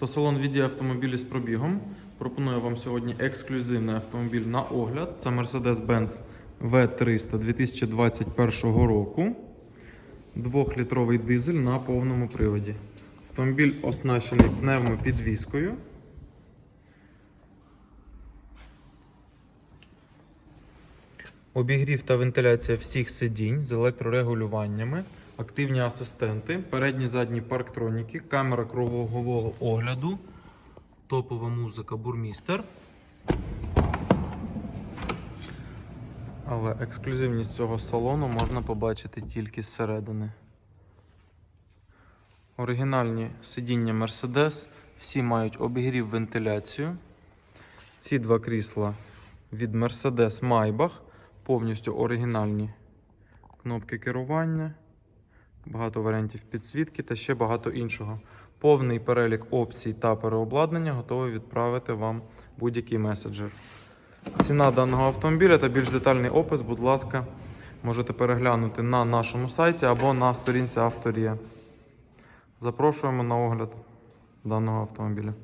Автосалон віддіє автомобілі з пробігом. Пропоную вам сьогодні ексклюзивний автомобіль на огляд. Це Mercedes-Benz V300 2021 року. Двохлітровий дизель на повному приводі. Автомобіль оснащений пневмопідвіскою. Обігрів та вентиляція всіх сидінь з електрорегулюваннями, активні асистенти, передні задні парктроніки, камера кругового огляду, топова музика бурмістер. Але ексклюзивність цього салону можна побачити тільки зсередини. Оригінальні сидіння Mercedes, всі мають обігрів вентиляцію. Ці два крісла від Mercedes Maybach, повністю оригінальні кнопки керування, багато варіантів підсвітки та ще багато іншого. Повний перелік опцій та переобладнання готовий відправити вам будь-який меседжер. Ціна даного автомобіля та більш детальний опис, будь ласка, можете переглянути на нашому сайті або на сторінці авторія. Запрошуємо на огляд даного автомобіля.